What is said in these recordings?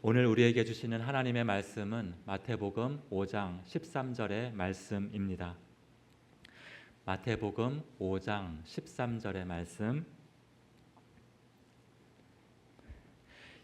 오늘 우리에게 주시는 하나님의 말씀은 마태복음 5장 13절의 말씀입니다. 마태복음 5장 13절의 말씀.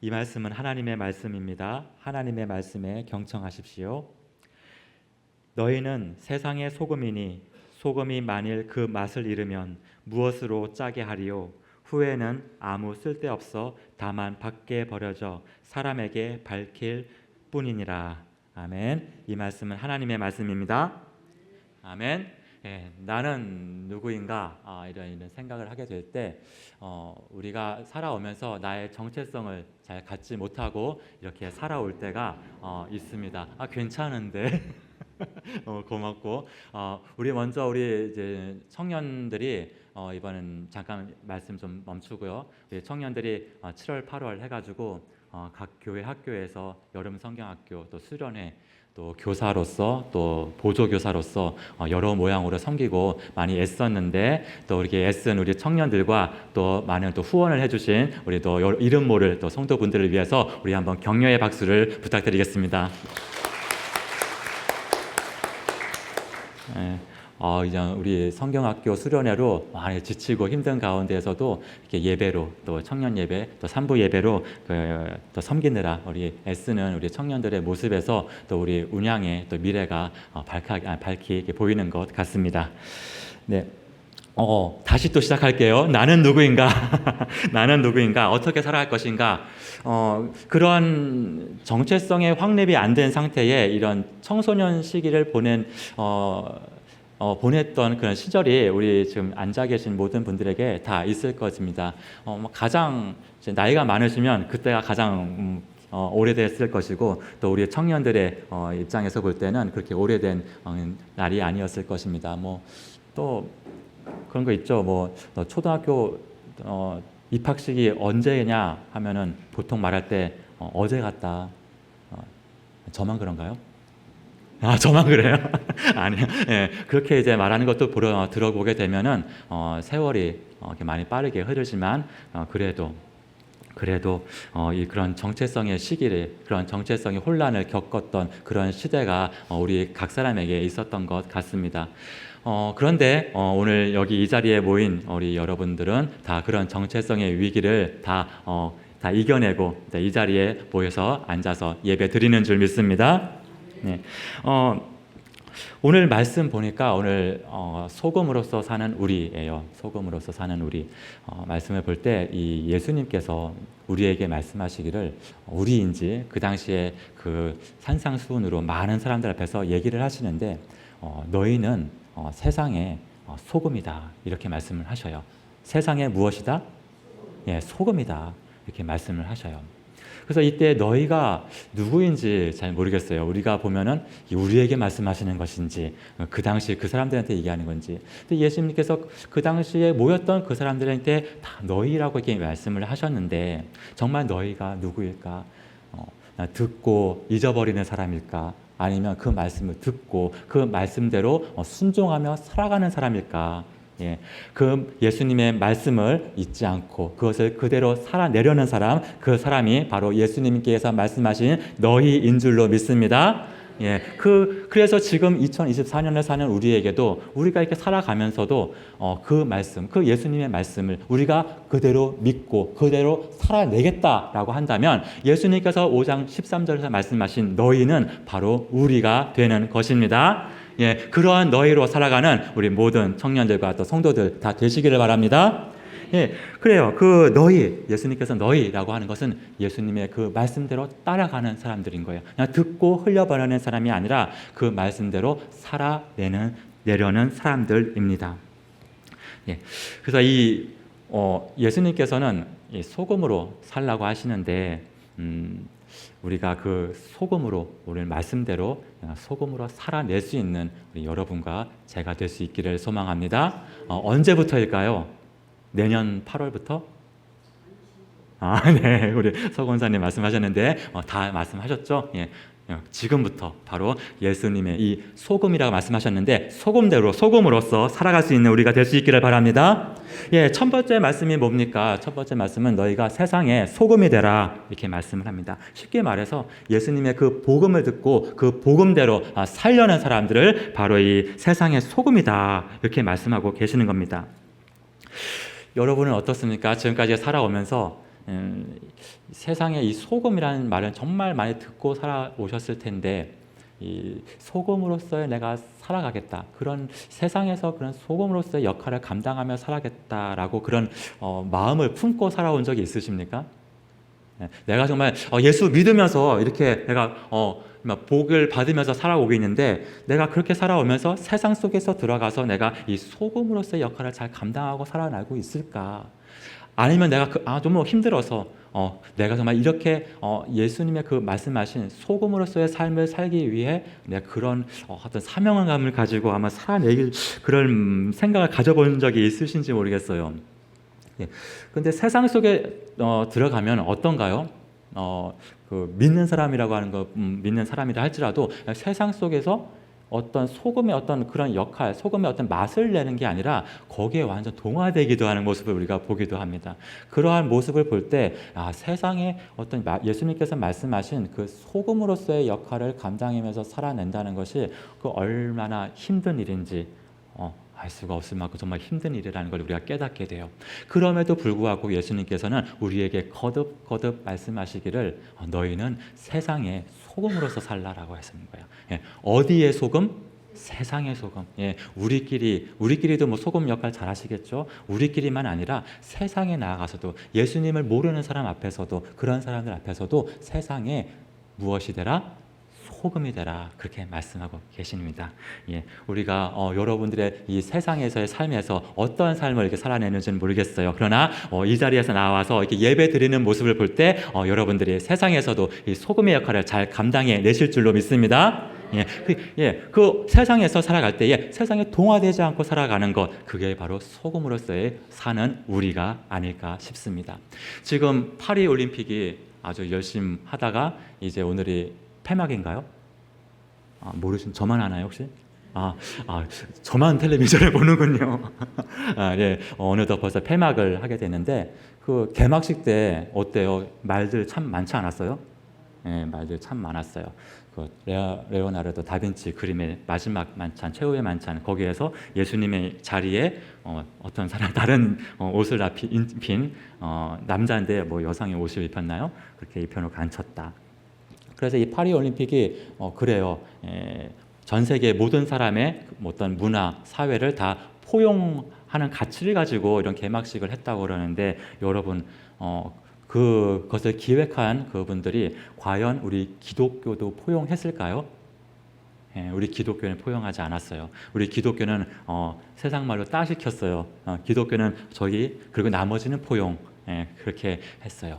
이 말씀은 하나님의 말씀입니다. 하나님의 말씀에 경청하십시오. 너희는 세상의 소금이니 소금이 만일 그 맛을 잃으면 무엇으로 짜게 하리요? 후에는 아무 쓸데없어 다만 밖에 버려져 사람에게 밝힐 뿐이니라. 아멘. 이 말씀은 하나님의 말씀입니다. 아멘. 예, 나는 누구인가 아, 이런 이런 생각을 하게 될때 어, 우리가 살아오면서 나의 정체성을 잘 갖지 못하고 이렇게 살아올 때가 어, 있습니다. 아 괜찮은데 어, 고맙고 어, 우리 먼저 우리 이제 청년들이 어, 이번엔 잠깐 말씀 좀 멈추고요. 우리 청년들이 어, 7월 8월 해가지고 어, 각 교회 학교에서 여름 성경학교 또 수련회 또 교사로서 또 보조 교사로서 어, 여러 모양으로 섬기고 많이 애썼는데 또 이렇게 애쓴 우리 청년들과 또 많은 또 후원을 해주신 우리 또 이름 모를 또 성도분들을 위해서 우리 한번 격려의 박수를 부탁드리겠습니다. 예, 어, 이제 우리 성경학교 수련회로 많이 지치고 힘든 가운데에서도 이렇게 예배로 또 청년 예배 또 산부 예배로 그, 또 섬기느라 우리 애쓰는 우리 청년들의 모습에서 또 우리 운양의 또 미래가 어, 밝하, 아, 밝히 이렇게 보이는 것 같습니다. 네. 어, 다시 또 시작할게요. 나는 누구인가? 나는 누구인가? 어떻게 살아갈 것인가? 어, 그런 정체성의 확립이 안 된 상태에 이런 청소년 시기를 보낸 어, 어, 보냈던 그런 시절이 우리 지금 앉아 계신 모든 분들에게 다 있을 것입니다. 어, 뭐 가장 이제 나이가 많으시면 그때가 가장 음, 어, 오래됐을 것이고 또 우리 청년들의 어, 입장에서 볼 때는 그렇게 오래된 어, 날이 아니었을 것입니다. 뭐 또 그런 거 있죠. 뭐너 초등학교 어, 입학식이 언제냐 하면은 보통 말할 때 어, 어제 같다. 어, 저만 그런가요? 아, 저만 그래요? 아니요. 예, 그렇게 이제 말하는 것도 보러 들어보게 되면은 어, 세월이 어, 이렇게 많이 빠르게 흐르지만 어, 그래도 그래도 어, 이 그런 정체성의 시기를 그런 정체성의 혼란을 겪었던 그런 시대가 어, 우리 각 사람에게 있었던 것 같습니다. 어, 그런데 어, 오늘 여기 이 자리에 모인 우리 여러분들은 다 그런 정체성의 위기를 다, 어, 다 이겨내고 이 자리에 모여서 앉아서 예배 드리는 줄 믿습니다. 네. 어, 오늘 말씀 보니까 오늘 어, 소금으로서 사는 우리예요. 소금으로서 사는 우리 어, 말씀을 볼 때 이 예수님께서 우리에게 말씀하시기를 우리인지 그 당시에 그 산상수훈으로 많은 사람들 앞에서 얘기를 하시는데 어, 너희는 어, 세상의 어, 소금이다 이렇게 말씀을 하셔요. 세상의 무엇이다? 예, 소금이다 이렇게 말씀을 하셔요. 그래서 이때 너희가 누구인지 잘 모르겠어요. 우리가 보면은 우리에게 말씀하시는 것인지 그 당시 그 사람들한테 얘기하는 건지. 근데 예수님께서 그 당시에 모였던 그 사람들한테 다 너희라고 이렇게 말씀을 하셨는데 정말 너희가 누구일까? 어, 나 듣고 잊어버리는 사람일까? 아니면 그 말씀을 듣고 그 말씀대로 어, 순종하며 살아가는 사람일까? 예, 그 예수님의 말씀을 잊지 않고 그것을 그대로 살아내려는 사람, 그 사람이 바로 예수님께서 말씀하신 너희인 줄로 믿습니다. 예, 그 그래서 지금 2024년을 사는 우리에게도 우리가 이렇게 살아가면서도 어, 그 말씀, 그 예수님의 말씀을 우리가 그대로 믿고 그대로 살아내겠다라고 한다면 예수님께서 5장 13절에서 말씀하신 너희는 바로 우리가 되는 것입니다. 예, 그러한 너희로 살아가는 우리 모든 청년들과 또 성도들 다 되시기를 바랍니다. 예, 그래요. 그 너희, 예수님께서 너희라고 하는 것은 예수님의 그 말씀대로 따라가는 사람들인 거예요. 그냥 듣고 흘려버리는 사람이 아니라 그 말씀대로 살아내는, 내려는 사람들입니다. 예, 그래서 이, 어, 예수님께서는 이 소금으로 살라고 하시는데, 음, 우리가 그 소금으로 오늘 말씀대로 소금으로 살아낼 수 있는 여러분과 제가 될 수 있기를 소망합니다. 어, 언제부터일까요? 내년 8월부터? 아, 네, 우리 서건사님 말씀하셨는데 어, 다 말씀하셨죠? 예, 어, 지금부터 바로 예수님의 이 소금이라고 말씀하셨는데 소금대로 소금으로서 살아갈 수 있는 우리가 될 수 있기를 바랍니다. 예, 첫 번째 말씀이 뭡니까? 첫 번째 말씀은 너희가 세상에 소금이 되라 이렇게 말씀을 합니다. 쉽게 말해서 예수님의 그 복음을 듣고 그 복음대로 아, 살려는 사람들을 바로 이 세상의 소금이다 이렇게 말씀하고 계시는 겁니다. 여러분은 어떻습니까? 지금까지 살아오면서 음, 세상에 이 소금이라는 말은 정말 많이 듣고 살아오셨을 텐데 이 소금으로서의 내가 살아가겠다 그런 세상에서 그런 소금으로서의 역할을 감당하며 살아겠다라고 그런 어, 마음을 품고 살아온 적이 있으십니까? 네, 내가 정말 어, 예수 믿으면서 이렇게 내가 어, 막 복을 받으면서 살아오고 있는데 내가 그렇게 살아오면서 세상 속에서 들어가서 내가 이 소금으로서의 역할을 잘 감당하고 살아나고 있을까? 아니면 내가 그, 아, 너무 힘들어서 어, 내가 정말 이렇게 어, 예수님의 그 말씀하신 소금으로서의 삶을 살기 위해 내가 그런 어, 어떤 사명감을 가지고 아마 살아내길 그런 음, 생각을 가져본 적이 있으신지 모르겠어요. 예. 근데 세상 속에 어, 들어가면 어떤가요? 어, 그 믿는 사람이라고 하는 거 음, 믿는 사람이라 할지라도 세상 속에서 어떤 소금의 어떤 그런 역할, 소금의 어떤 맛을 내는 게 아니라 거기에 완전 동화되기도 하는 모습을 우리가 보기도 합니다. 그러한 모습을 볼 때 아, 세상에 어떤 마- 예수님께서 말씀하신 그 소금으로서의 역할을 감당하면서 살아낸다는 것이 그 얼마나 힘든 일인지 어, 알 수가 없을 만큼 정말 힘든 일이라는 걸 우리가 깨닫게 돼요. 그럼에도 불구하고 예수님께서는 우리에게 거듭 거듭 말씀하시기를 어, 너희는 세상에 소금으로서 살라라고 하시는 거예요. 예, 어디에 소금? 세상의 소금. 예, 우리끼리 우리끼리도 뭐 소금 역할 잘 하시겠죠. 우리끼리만 아니라 세상에 나아가서도 예수님을 모르는 사람 앞에서도 그런 사람들 앞에서도 세상에 무엇이 되라? 소금이 되라 그렇게 말씀하고 계십니다. 예, 우리가 어, 여러분들의 이 세상에서의 삶에서 어떠한 삶을 이렇게 살아내는지는 모르겠어요. 그러나 어, 이 자리에서 나와서 이렇게 예배 드리는 모습을 볼때 어, 여러분들이 세상에서도 이 소금의 역할을 잘 감당해 내실 줄로 믿습니다. 예, 그, 예, 그 세상에서 살아갈 때에 세상에 동화되지 않고 살아가는 것, 그게 바로 소금으로서의 사는 우리가 아닐까 싶습니다. 지금 파리 올림픽이 아주 열심히 하다가 이제 오늘이 폐막인가요? 아, 모르신 저만 아나요 혹시? 아, 아 저만 텔레비전을 보는군요. 아, 예, 어느덧 벌써 폐막을 하게 되는데 그 개막식 때 어때요? 말들 참 많지 않았어요? 예, 말들 참 많았어요. 그 레아, 레오나르도 다빈치 그림의 마지막 만찬, 최후의 만찬 거기에서 예수님의 자리에 어, 어떤 사람 다른 어, 옷을 입힌, 어, 남자인데 뭐 여성의 옷을 입혔나요? 그렇게 입혀놓고 앉혔다. 그래서 이 파리 올림픽이 어, 그래요. 에, 전 세계 모든 사람의 그 어떤 문화, 사회를 다 포용하는 가치를 가지고 이런 개막식을 했다고 그러는데 여러분 어, 그것을 기획한 그분들이 과연 우리 기독교도 포용했을까요? 예, 우리 기독교는 포용하지 않았어요. 우리 기독교는 어, 세상 말로 따시켰어요. 어, 기독교는 저기 그리고 나머지는 포용. 예, 그렇게 했어요.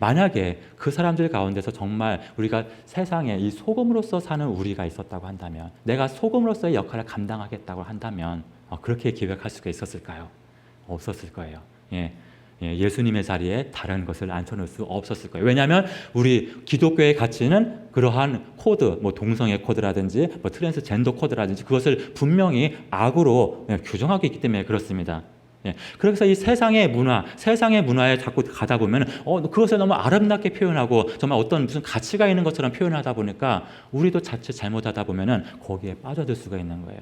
만약에 그 사람들 가운데서 정말 우리가 세상에 이 소금으로서 사는 우리가 있었다고 한다면, 내가 소금으로서의 역할을 감당하겠다고 한다면, 어, 그렇게 기획할 수가 있었을까요? 없었을 거예요. 예. 예, 예수님의 자리에 다른 것을 앉혀놓을 수 없었을 거예요. 왜냐하면 우리 기독교의 가치는 그러한 코드, 뭐 동성애 코드라든지 뭐 트랜스젠더 코드라든지 그것을 분명히 악으로 예, 규정하고 있기 때문에 그렇습니다. 예, 그래서 이 세상의 문화, 세상의 문화에 자꾸 가다 보면 어, 그것을 너무 아름답게 표현하고 정말 어떤 무슨 가치가 있는 것처럼 표현하다 보니까 우리도 자칫 잘못하다 보면은 거기에 빠져들 수가 있는 거예요.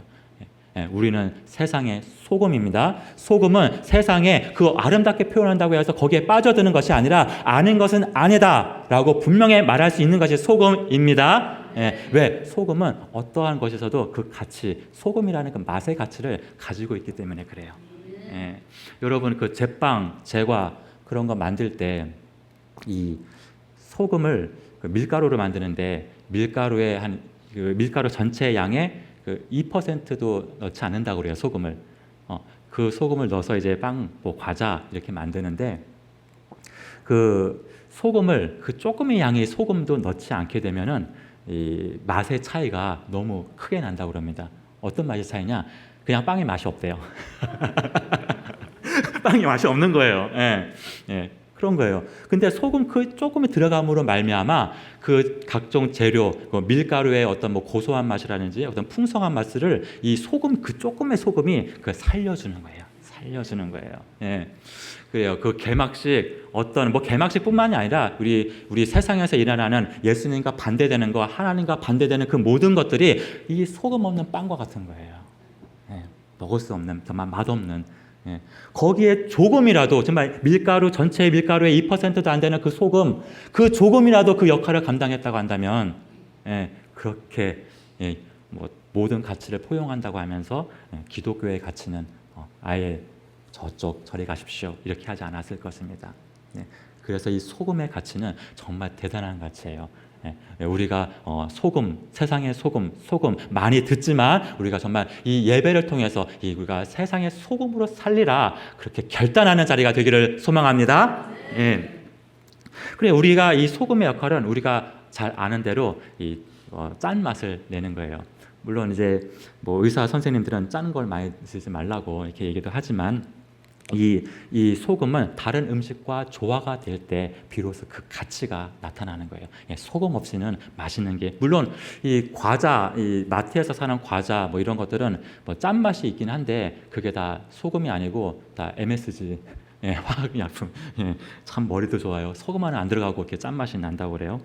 예, 우리는 세상의 소금입니다. 소금은 세상에 그 아름답게 표현한다고 해서 거기에 빠져드는 것이 아니라 아는 것은 아니다 라고 분명히 말할 수 있는 것이 소금입니다. 예, 왜 소금은 어떠한 것에서도 그 가치, 소금이라는 그 맛의 가치를 가지고 있기 때문에 그래요. 예, 여러분 그 제빵, 제과 그런 거 만들 때 이 소금을 그 밀가루로 만드는데 밀가루의 한 그 밀가루 전체 양의 그 2%도 넣지 않는다고 그래요 소금을. 어, 그 소금을 넣어서 이제 빵, 뭐 과자 이렇게 만드는데 그 소금을 그 조금의 양의 소금도 넣지 않게 되면은 이 맛의 차이가 너무 크게 난다고 그럽니다. 어떤 맛의 차이냐? 그냥 빵의 맛이 없대요. 빵이 맛이 없는 거예요. 예, 예. 그런 거예요. 근데 소금 그 조금이 들어감으로 말미암아 그 각종 재료, 그 밀가루의 어떤 뭐 고소한 맛이라든지 어떤 풍성한 맛을 이 소금 그 조금의 소금이 그 살려주는 거예요. 살려주는 거예요. 예. 그래요. 그 개막식 어떤 뭐 개막식뿐만이 아니라 우리 우리 세상에서 일어나는 예수님과 반대되는 거, 하나님과 반대되는 그 모든 것들이 이 소금 없는 빵과 같은 거예요. 예. 먹을 수 없는 정말 맛없는 예. 거기에 조금이라도 정말 밀가루 전체 밀가루의 2%도 안 되는 그 소금 그 조금이라도 그 역할을 감당했다고 한다면 예. 그렇게 예. 뭐 모든 가치를 포용한다고 하면서 예. 기독교의 가치는 어, 아예 저쪽 저리 가십시오 이렇게 하지 않았을 것입니다. 예. 그래서 이 소금의 가치는 정말 대단한 가치예요. 예, 우리가 어, 소금 세상의 소금 소금 많이 듣지만 우리가 정말 이 예배를 통해서 이 우리가 세상의 소금으로 살리라 그렇게 결단하는 자리가 되기를 소망합니다. 예. 그래 우리가 이 소금의 역할은 우리가 잘 아는 대로 이 어, 짠 맛을 내는 거예요. 물론 이제 뭐 의사 선생님들은 짠 걸 많이 쓰지 말라고 이렇게 얘기도 하지만 이, 이 소금은 다른 음식과 조화가 될 때 비로소 그 가치가 나타나는 거예요. 예, 소금 없이는 맛있는 게 물론 이 과자, 이 마트에서 사는 과자 뭐 이런 것들은 뭐 짠맛이 있긴 한데 그게 다 소금이 아니고 다 MSG 예, 화학약품. 예, 참 머리도 좋아요. 소금 하나 안 들어가고 이렇게 짠맛이 난다고 그래요.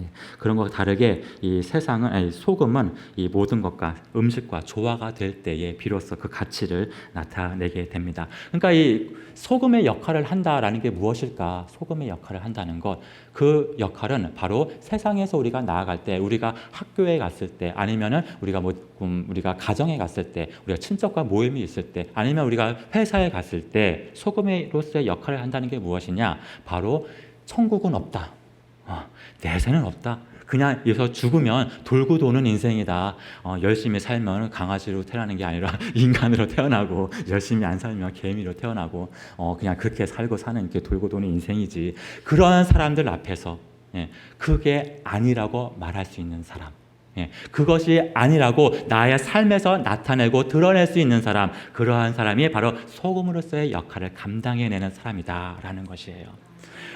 예, 그런 것과 다르게 이 세상은 아니, 소금은 이 모든 것과 음식과 조화가 될 때에 비로소 그 가치를 나타내게 됩니다. 그러니까 이 소금의 역할을 한다라는 게 무엇일까? 소금의 역할을 한다는 것, 그 역할은 바로 세상에서 우리가 나아갈 때, 우리가 학교에 갔을 때, 아니면은 우리가 뭐 음, 우리가 가정에 갔을 때, 우리가 친척과 모임이 있을 때, 아니면 우리가 회사에 갔을 때 소금으로서의 역할을 한다는 게 무엇이냐? 바로 천국은 없다. 어, 내세는 없다. 그냥 여기서 죽으면 돌고 도는 인생이다. 어, 열심히 살면 강아지로 태어나는 게 아니라 인간으로 태어나고 열심히 안 살면 개미로 태어나고 어, 그냥 그렇게 살고 사는 게 돌고 도는 인생이지. 그러한 사람들 앞에서 예, 그게 아니라고 말할 수 있는 사람. 예, 그것이 아니라고 나의 삶에서 나타내고 드러낼 수 있는 사람, 그러한 사람이 바로 소금으로서의 역할을 감당해내는 사람이다라는 것이에요.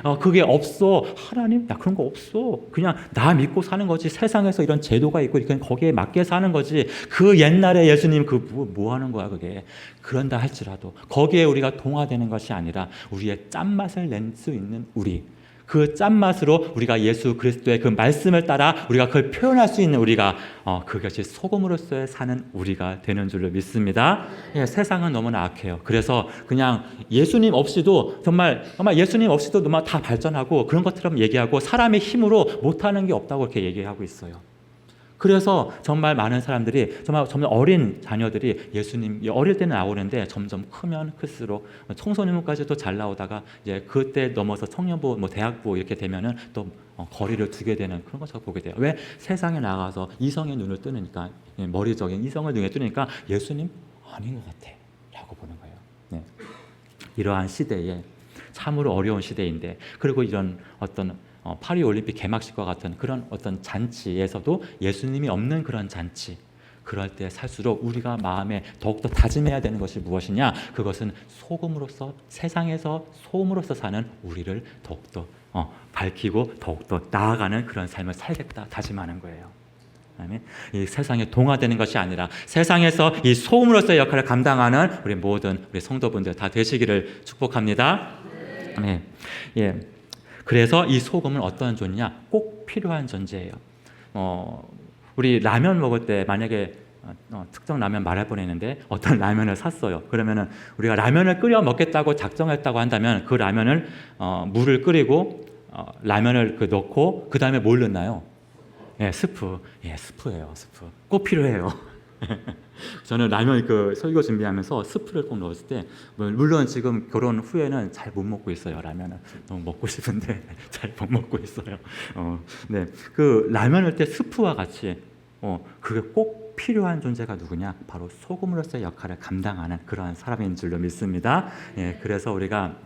어, 그게 없어. 하나님, 야, 그런 거 없어. 그냥 나 믿고 사는 거지. 세상에서 이런 제도가 있고, 그냥 거기에 맞게 사는 거지. 그 옛날에 예수님 그 뭐, 뭐 하는 거야, 그게. 그런다 할지라도. 거기에 우리가 동화되는 것이 아니라 우리의 짠맛을 낼 수 있는 우리. 그 짠맛으로 우리가 예수 그리스도의 그 말씀을 따라 우리가 그걸 표현할 수 있는 우리가 어, 그것이 소금으로서 사는 우리가 되는 줄로 믿습니다. 예, 세상은 너무나 악해요. 그래서 그냥 예수님 없이도 정말 정말 예수님 없이도 정말 다 발전하고 그런 것처럼 얘기하고 사람의 힘으로 못하는 게 없다고 이렇게 얘기하고 있어요. 그래서 정말 많은 사람들이 정말 점점 어린 자녀들이 예수님 어릴 때는 나오는데 점점 크면 클수록 청소년까지도 잘 나오다가 이제 그때 넘어서 청년부 뭐 대학부 이렇게 되면은 또 어, 거리를 두게 되는 그런 것을 보게 돼요. 왜 세상에 나가서 이성의 눈을 뜨니까 예, 머리적인 이성을 눈에 뜨니까 예수님 아닌 것 같아라고 보는 거예요. 네. 이러한 시대에 참으로 어려운 시대인데 그리고 이런 어떤 어, 파리 올림픽 개막식과 같은 그런 어떤 잔치에서도 예수님이 없는 그런 잔치 그럴 때 살수록 우리가 마음에 더욱더 다짐해야 되는 것이 무엇이냐 그것은 소금으로서 세상에서 소금으로서 사는 우리를 더욱더 어, 밝히고 더욱더 나아가는 그런 삶을 살겠다 다짐하는 거예요. 그다음에 이 세상에 동화되는 것이 아니라 세상에서 이 소음으로서의 역할을 감당하는 우리 모든 우리 성도분들 다 되시기를 축복합니다. 네. 예. 그래서 이 소금은 어떤 존재냐? 꼭 필요한 존재예요. 어, 우리 라면 먹을 때 만약에 어, 특정 라면 말할 뻔했는데 어떤 라면을 샀어요. 그러면은 우리가 라면을 끓여 먹겠다고 작정했다고 한다면 그 라면을 어, 물을 끓이고 어, 라면을 그 넣고 그 다음에 뭘 넣나요? 예, 스프. 예, 스프예요. 스프. 꼭 필요해요. 저는 라면 그 설교 준비하면서 스프를 꼭 넣었을 때뭐 물론 지금 결혼 후에는 잘 못 먹고 있어요 라면을 너무 먹고 싶은데 잘 못 먹고 있어요. 어, 네, 그 라면을 때 스프와 같이 어, 그게 꼭 필요한 존재가 누구냐? 바로 소금으로서의 역할을 감당하는 그러한 사람인 줄로 믿습니다. 예, 그래서 우리가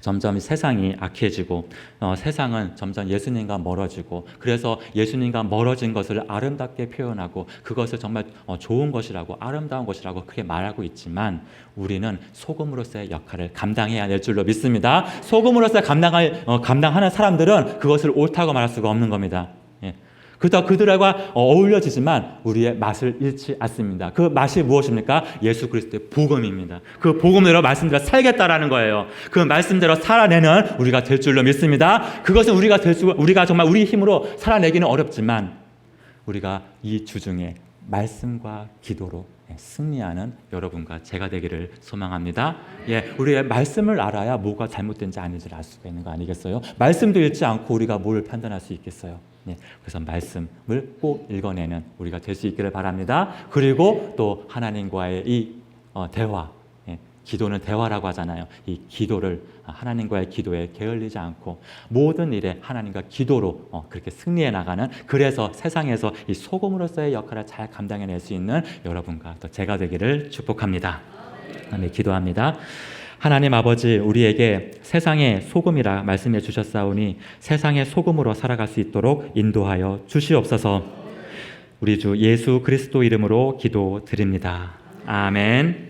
점점 세상이 악해지고 어, 세상은 점점 예수님과 멀어지고 그래서 예수님과 멀어진 것을 아름답게 표현하고 그것을 정말 어, 좋은 것이라고 아름다운 것이라고 그렇게 말하고 있지만 우리는 소금으로서의 역할을 감당해야 될 줄로 믿습니다. 소금으로서 감당할 어, 감당하는 사람들은 그것을 옳다고 말할 수가 없는 겁니다. 예. 그렇다 그들과 어울려지지만 우리의 맛을 잃지 않습니다. 그 맛이 무엇입니까? 예수 그리스도의 복음입니다. 그 복음대로 말씀대로 살겠다라는 거예요. 그 말씀대로 살아내는 우리가 될 줄로 믿습니다. 그것은 우리가 될 수, 우리가 정말 우리 힘으로 살아내기는 어렵지만 우리가 이 주중에 말씀과 기도로 예, 승리하는 여러분과 제가 되기를 소망합니다. 예, 우리의 말씀을 알아야 뭐가 잘못된지 아닌지를 알 수가 있는 거 아니겠어요? 말씀도 읽지 않고 우리가 뭘 판단할 수 있겠어요? 예, 그래서 말씀을 꼭 읽어내는 우리가 될 수 있기를 바랍니다. 그리고 또 하나님과의 이 어, 대화, 예, 기도는 대화라고 하잖아요. 이 기도를 하나님과의 기도에 게을리지 않고 모든 일에 하나님과 기도로 어, 그렇게 승리해 나가는 그래서 세상에서 이 소금으로서의 역할을 잘 감당해낼 수 있는 여러분과 또 제가 되기를 축복합니다. 아멘. 기도합니다. 하나님 아버지 우리에게 세상의 소금이라 말씀해 주셨사오니 세상의 소금으로 살아갈 수 있도록 인도하여 주시옵소서. 우리 주 예수 그리스도 이름으로 기도드립니다. 아멘.